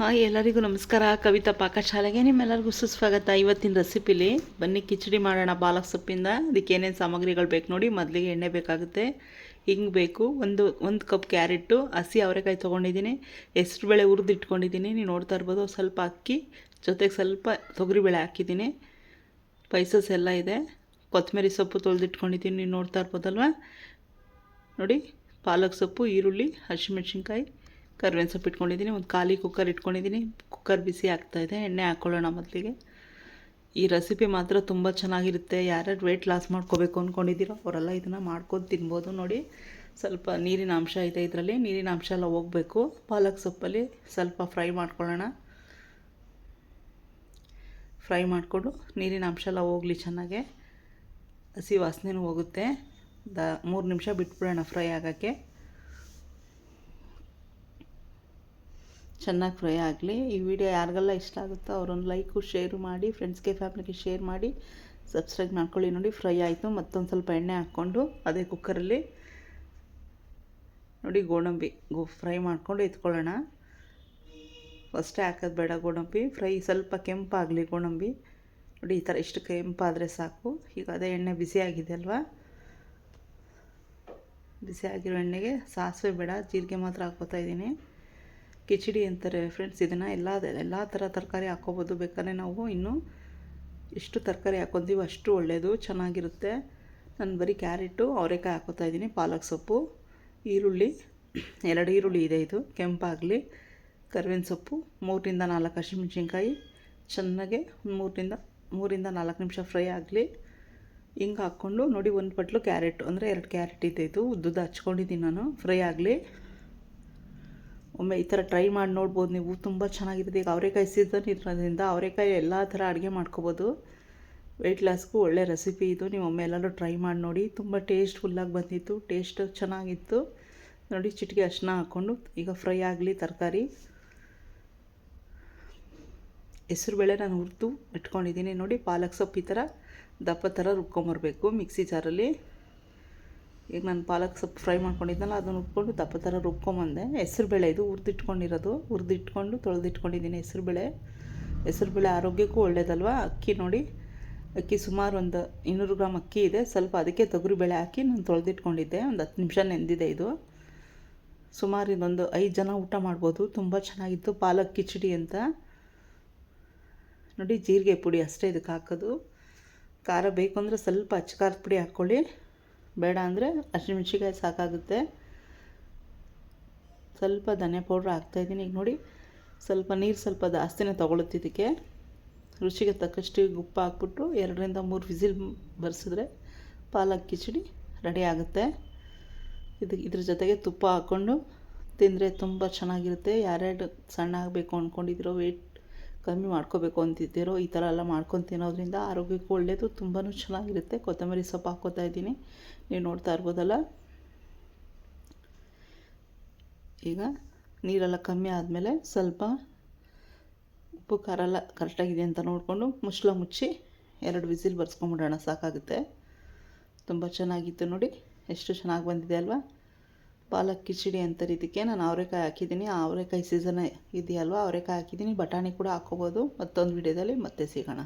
Hi ಎಲ್ಲರಿಗೂ ನಮಸ್ಕಾರ. ಕವಿತಾ ಪಾಕಶಾಲೆಗೆ ನಿಮ್ಮೆಲ್ಲರಿಗೂ ಸುಸ್ವಾಗತ. ಇವತ್ತಿನ ರೆಸಿಪಿಲಿ ಬನ್ನಿ ಕಿಚಡಿ ಮಾಡೋಣ ಪಾಲಕ್ ಸೊಪ್ಪಿಂದ. ಅದಕ್ಕೆ ಏನೇನು ಸಾಮಗ್ರಿಗಳು ಬೇಕು ನೋಡಿ ಮೊದಲಿಗೆ ಎಣ್ಣೆ ಬೇಕಾಗುತ್ತೆ. ಹಿಂಗೆ ಬೇಕು. ಒಂದು ಒಂದು ಕಪ್ ಕ್ಯಾರೆಟು ಹಸಿ ಅವರೆಕಾಯಿ ತೊಗೊಂಡಿದ್ದೀನಿ. ಹೆಸ್ರುಬೇಳೆ ಹುರಿದು ಇಟ್ಕೊಂಡಿದ್ದೀನಿ. ನೀವು ನೋಡ್ತಾ ಇರ್ಬೋದು ಸ್ವಲ್ಪ ಅಕ್ಕಿ, ಜೊತೆಗೆ ಸ್ವಲ್ಪ ತೊಗರಿಬೇಳೆ ಹಾಕಿದ್ದೀನಿ. ಸ್ಪೈಸಸ್ ಎಲ್ಲ ಇದೆ. ಕೊತ್ತಂಬರಿ ಸೊಪ್ಪು ತೊಳೆದಿಟ್ಕೊಂಡಿದ್ದೀನಿ ನೀವು ನೋಡ್ತಾ ಇರ್ಬೋದಲ್ವ? ನೋಡಿ, ಪಾಲಕ್ ಸೊಪ್ಪು, ಈರುಳ್ಳಿ, ಹಸಿಮೆಣ್ಸಿನ್ಕಾಯಿ ಕರ್ಬೇವಿನ ಸೊಪ್ಪು ಇಟ್ಕೊಂಡಿದ್ದೀನಿ, ಒಂದು ಖಾಲಿ ಕುಕ್ಕರ್ ಇಟ್ಕೊಂಡಿದ್ದೀನಿ. ಕುಕ್ಕರ್ ಬಿಸಿ ಆಗ್ತಾಯಿದೆ ಎಣ್ಣೆ ಹಾಕ್ಕೊಳ್ಳೋಣ ಮೊದಲಿಗೆ. ಈ ರೆಸಿಪಿ ಮಾತ್ರ ತುಂಬ ಚೆನ್ನಾಗಿರುತ್ತೆ. ಯಾರ್ಯಾರು ವೆಯ್ಟ್ ಲಾಸ್ ಮಾಡ್ಕೋಬೇಕು ಅಂದ್ಕೊಂಡಿದ್ದೀರೋ ಅವರೆಲ್ಲ ಇದನ್ನು ಮಾಡ್ಕೊಂಡು ತಿನ್ಬೋದು ನೋಡಿ. ಸ್ವಲ್ಪ ನೀರಿನ ಅಂಶ ಇದೆ ಇದರಲ್ಲಿ. ನೀರಿನ ಅಂಶ ಎಲ್ಲ ಹೋಗಬೇಕು. ಪಾಲಕ್ ಸೊಪ್ಪಲ್ಲಿ ಸ್ವಲ್ಪ ಫ್ರೈ ಮಾಡ್ಕೊಳ್ಳೋಣ. ಫ್ರೈ ಮಾಡಿಕೊಂಡು ನೀರಿನ ಅಂಶ ಎಲ್ಲ ಹೋಗಲಿ ಚೆನ್ನಾಗೆ. ಹಸಿ ವಾಸನೆನೂ ಹೋಗುತ್ತೆ. ದ ಮೂರು ನಿಮಿಷ ಬಿಟ್ಬಿಡೋಣ ಫ್ರೈ ಆಗೋಕ್ಕೆ. ಚೆನ್ನಾಗಿ ಫ್ರೈ ಆಗಲಿ. ಈ ವಿಡಿಯೋ ಯಾರಿಗೆಲ್ಲ ಇಷ್ಟ ಆಗುತ್ತೋ ಅವರೊಂದು ಲೈಕು ಶೇರು ಮಾಡಿ ಫ್ರೆಂಡ್ಸ್ಗೆ ಫ್ಯಾಮ್ಲಿಗೆ ಶೇರ್ ಮಾಡಿ ಸಬ್ಸ್ಕ್ರೈಬ್ ಮಾಡ್ಕೊಳ್ಳಿ ನೋಡಿ. ಫ್ರೈ ಆಯಿತು. ಮತ್ತೊಂದು ಸ್ವಲ್ಪ ಎಣ್ಣೆ ಹಾಕ್ಕೊಂಡು ಅದೇ ಕುಕ್ಕರಲ್ಲಿ ನೋಡಿ ಗೋಡಂಬಿ ಗೋ ಫ್ರೈ ಮಾಡಿಕೊಂಡು ಎತ್ಕೊಳ್ಳೋಣ. ಫಸ್ಟೇ ಹಾಕೋದು ಬೇಡ ಗೋಡಂಬಿ. ಫ್ರೈ ಸ್ವಲ್ಪ ಕೆಂಪಾಗಲಿ ಗೋಡಂಬಿ. ನೋಡಿ ಈ ಥರ ಇಷ್ಟು ಕೆಂಪಾದರೆ ಸಾಕು. ಈಗ ಅದೇ ಎಣ್ಣೆ ಬಿಸಿ ಆಗಿದೆ ಅಲ್ವಾ? ಬಿಸಿ ಆಗಿರೋ ಎಣ್ಣೆಗೆ ಸಾಸಿವೆ ಬೇಡ. ಜೀರಿಗೆ ಮಾತ್ರ ಹಾಕ್ಕೋತಾ ಇದ್ದೀನಿ. ಕಿಚಡಿ ಅಂತಾರೆ ಫ್ರೆಂಡ್ಸ್ ಇದನ್ನು ಎಲ್ಲ ಎಲ್ಲ ಥರ ತರಕಾರಿ ಹಾಕ್ಕೋಬೋದು. ಬೇಕಾದ್ರೆ ನಾವು ಇನ್ನೂ ಎಷ್ಟು ತರಕಾರಿ ಹಾಕ್ಕೊಂತೀವಿ ಅಷ್ಟು ಒಳ್ಳೆಯದು ಚೆನ್ನಾಗಿರುತ್ತೆ. ನಾನು ಬರೀ ಕ್ಯಾರೆಟು, ಅವರೆಕಾಯಿ ಹಾಕೋತಾ ಇದ್ದೀನಿ, ಪಾಲಕ್ ಸೊಪ್ಪು, ಈರುಳ್ಳಿ, ಎರಡು ಈರುಳ್ಳಿ ಇದೆ ಇದು, ಕೆಂಪಾಗಲಿ, ಕರ್ಬೇವಿನ ಸೊಪ್ಪು, ಮೂರರಿಂದ ನಾಲ್ಕು ಹಸಿಮೆಣ್ಸಿನ್ಕಾಯಿ, ಚೆನ್ನಾಗೆ ಮೂರರಿಂದ ಮೂರಿಂದ ನಾಲ್ಕು ನಿಮಿಷ ಫ್ರೈ ಆಗಲಿ. ಹಿಂಗೆ ಹಾಕ್ಕೊಂಡು ನೋಡಿ ಒಂದು ಪಟ್ಲು ಕ್ಯಾರೆಟ್, ಅಂದರೆ ಎರಡು ಕ್ಯಾರೆಟ್ ಇದೆ ಇದು, ಉದ್ದುದ್ದು ಹಚ್ಕೊಂಡಿದ್ದೀನಿ ನಾನು, ಫ್ರೈ ಆಗಲಿ. ಒಮ್ಮೆ ಈ ಥರ ಟ್ರೈ ಮಾಡಿ ನೋಡ್ಬೋದು, ನೀವು ತುಂಬ ಚೆನ್ನಾಗಿರುತ್ತೆ ಈಗ ಅವರೆಕಾಯಿ ಸೀಸನ್ ಇರೋದ್ರಿಂದ ಅವರೆಕಾಯಿ ಎಲ್ಲ ಥರ ಅಡುಗೆ ಮಾಡ್ಕೋಬೋದು. ವೆಯ್ಟ್ ಲಾಸ್ಗೂ ಒಳ್ಳೆ ರೆಸಿಪಿ ಇದು. ನೀವು ಒಮ್ಮೆ ಎಲ್ಲರೂ ಟ್ರೈ ಮಾಡಿ ನೋಡಿ. ತುಂಬ ಟೇಸ್ಟ್ಫುಲ್ಲಾಗಿ ಬಂದಿತ್ತು. ಟೇಸ್ಟ್ ಚೆನ್ನಾಗಿತ್ತು. ನೋಡಿ, ಚಿಟಿಕೆ ಅರ್ಶಿನ ಹಾಕ್ಕೊಂಡು ಈಗ ಫ್ರೈ ಆಗಲಿ ತರಕಾರಿ. ಹೆಸರುಬೇಳೆ ನಾನು ಹುರಿದು ಇಟ್ಕೊಂಡಿದ್ದೀನಿ. ನೋಡಿ, ಪಾಲಕ್ ಸೊಪ್ಪು ಈ ಥರ ದಪ್ಪ ಥರ ರುಬ್ಕೊಂಬರ್ಬೇಕು ಮಿಕ್ಸಿ ಜಾರಲ್ಲಿ. ಈಗ ನಾನು ಪಾಲಕ್ ಸೊಪ್ಪು ಫ್ರೈ ಮಾಡ್ಕೊಂಡಿದ್ನಲ್ಲ ಅದನ್ನು ಉಟ್ಕೊಂಡು ದಪ್ಪ ಥರ ರುಬ್ಕೊಂಬಂದೆ. ಹೆಸ್ರುಬೇಳೆ, ಇದು ಹುರಿದಿಟ್ಕೊಂಡಿರೋದು. ಹುರಿದಿಟ್ಕೊಂಡು ತೊಳೆದಿಟ್ಕೊಂಡಿದ್ದೀನಿ ಹೆಸ್ರುಬೇಳೆ. ಹೆಸ್ರುಬೇಳೆ ಆರೋಗ್ಯಕ್ಕೂ ಒಳ್ಳೇದಲ್ವಾ? ಅಕ್ಕಿ ನೋಡಿ. ಅಕ್ಕಿ ಸುಮಾರು ಒಂದು ಇನ್ನೂರು ಗ್ರಾಮ್ ಅಕ್ಕಿ ಇದೆ. ಸ್ವಲ್ಪ ಅದಕ್ಕೆ ತೊಗರಿಬೇಳೆ ಹಾಕಿ ನಾನು ತೊಳೆದಿಟ್ಕೊಂಡಿದ್ದೆ. ಒಂದು ಹತ್ತು ನಿಮಿಷ ನೆಂದಿದೆ ಇದು. ಸುಮಾರು ಇದೊಂದು ಐದು ಜನ ಊಟ ಮಾಡ್ಬೋದು. ತುಂಬ ಚೆನ್ನಾಗಿತ್ತು. ಪಾಲಕ್ ಕಿಚಡಿ ಅಂತ. ನೋಡಿ, ಜೀರಿಗೆ ಪುಡಿ ಅಷ್ಟೇ ಇದಕ್ಕೆ ಹಾಕೋದು. ಖಾರ ಬೇಕು ಅಂದರೆ ಸ್ವಲ್ಪ ಅಚ್ಚ ಪುಡಿ ಹಾಕ್ಕೊಳ್ಳಿ. ಬೇಡ ಅಂದರೆ ಹಸಿಮೆಣ್ಸಿಕಾಯಿ ಸಾಕಾಗುತ್ತೆ. ಸ್ವಲ್ಪ ಧನಿಯಾ ಪೌಡ್ರ್ ಹಾಕ್ತಾಯಿದ್ದೀನಿ ಈಗ ನೋಡಿ, ಸ್ವಲ್ಪ ನೀರು ಸ್ವಲ್ಪ ಜಾಸ್ತಿನೇ ತೊಗೊಳುತ್ತಿದ್ದಕ್ಕೆ ರುಚಿಗೆ ತಕ್ಕಷ್ಟು ಉಪ್ಪು ಹಾಕ್ಬಿಟ್ಟು ಎರಡರಿಂದ ಮೂರು ವಿಸಿಲ್ ಬರೆಸಿದ್ರೆ ಪಾಲಕ್ ಕಿಚಡಿ ರೆಡಿ ಆಗುತ್ತೆ. ಇದು ಇದ್ರ ಜೊತೆಗೆ ತುಪ್ಪ ಹಾಕ್ಕೊಂಡು ತಿಂದರೆ ತುಂಬ ಚೆನ್ನಾಗಿರುತ್ತೆ. ಯಾರ್ಯಾರು ಸಣ್ಣ ಆಗಬೇಕು ಅಂದ್ಕೊಂಡಿದ್ದೀರೋ ವೆಯ್ಟ್ ಕಮ್ಮಿ ಮಾಡ್ಕೋಬೇಕು ಅಂತಿದ್ದೀರೋ ಈ ಥರ ಎಲ್ಲ ಮಾಡ್ಕೊಂಡು ತಿನ್ನೋದ್ರಿಂದ ಆರೋಗ್ಯಕ್ಕೂ ಒಳ್ಳೆಯದು ತುಂಬಾ ಚೆನ್ನಾಗಿರುತ್ತೆ. ಕೊತ್ತಂಬರಿ ಸೊಪ್ಪು ಹಾಕ್ಕೋತಾ ಇದ್ದೀನಿ. ನೀವು ನೋಡ್ತಾ ಇರ್ಬೋದಲ್ಲ. ಈಗ ನೀರೆಲ್ಲ ಕಮ್ಮಿ ಆದಮೇಲೆ ಸ್ವಲ್ಪ ಉಪ್ಪು, ಖಾರ ಎಲ್ಲ ಕರೆಕ್ಟಾಗಿದೆ ಅಂತ ನೋಡಿಕೊಂಡು ಮುಚ್ಚಳ ಮುಚ್ಚಿ ಎರಡು ವಿಸಿಲ್ ಬರ್ಸ್ಕೊಂಬಿಡೋಣ, ಸಾಕಾಗುತ್ತೆ. ತುಂಬ ಚೆನ್ನಾಗಿತ್ತು ನೋಡಿ. ಎಷ್ಟು ಚೆನ್ನಾಗಿ ಬಂದಿದೆ ಅಲ್ವಾ? ಪಾಲಕ್ ಕಿಚಡಿ ಅಂತಾರೆ ಇದಕ್ಕೆ ನಾನು ಅವರೆಕಾಯಿ ಹಾಕಿದ್ದೀನಿ. ಅವರೆಕಾಯಿ ಸೀಸನ್ ಇದೆಯಲ್ವ? ಅವರೆಕಾಯಿ ಹಾಕಿದ್ದೀನಿ. ಬಟಾಣಿ ಕೂಡ ಹಾಕ್ಕೋಬೋದು. ಮತ್ತೊಂದು ವಿಡಿಯೋದಲ್ಲಿ ಮತ್ತೆ ಸಿಗೋಣ.